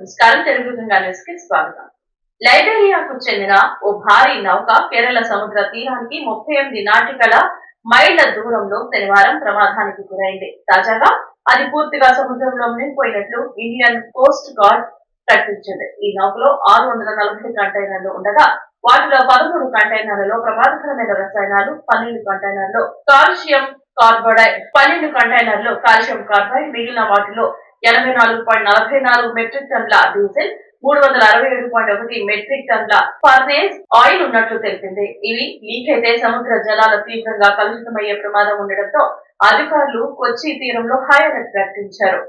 నమస్కారం. తెలుగు గంగా న్యూస్కి స్వాగతం. లైబేరియాకు చెందిన ఓ భారీ నౌక కేరళ సముద్ర తీరానికి ముప్పై ఎనిమిది నాటికల మైళ్ళ దూరంలో శనివారం ప్రమాదానికి గురైంది. తాజాగా అది పూర్తిగా సముద్రంలో మునిగిపోయినట్లు ఇండియన్ కోస్ట్ గార్డ్ ప్రకటించింది. ఈ నౌకలో ఆరు వందల నలభై కంటైనర్లు ఉండగా వాటిలో పదమూడు కంటైనర్లలో ప్రమాదకరమైన రసాయనాలు పన్నెండు కంటైనర్లు కాల్షియం కార్బోడైడ్ పన్నెండు కంటైనర్లు కాల్షియం కార్బైడ్ మిగిలిన వాటిలో ఎనభై నాలుగు పాయింట్ నలభై నాలుగు మెట్రిక్ టన్ల డీజిల్ మూడు వందల అరవై ఏడు పాయింట్ ఒకటి మెట్రిక్ టన్ల ఫర్నేస్ ఆయిల్ ఉన్నట్లు తెలిపింది. ఇవి లీక్ అయితే సముద్ర జలాలు తీవ్రంగా కలుషితమయ్యే ప్రమాదం ఉండడంతో అధికారులు కొచ్చి తీరంలో హై అలర్ట్ ప్రకటించారు.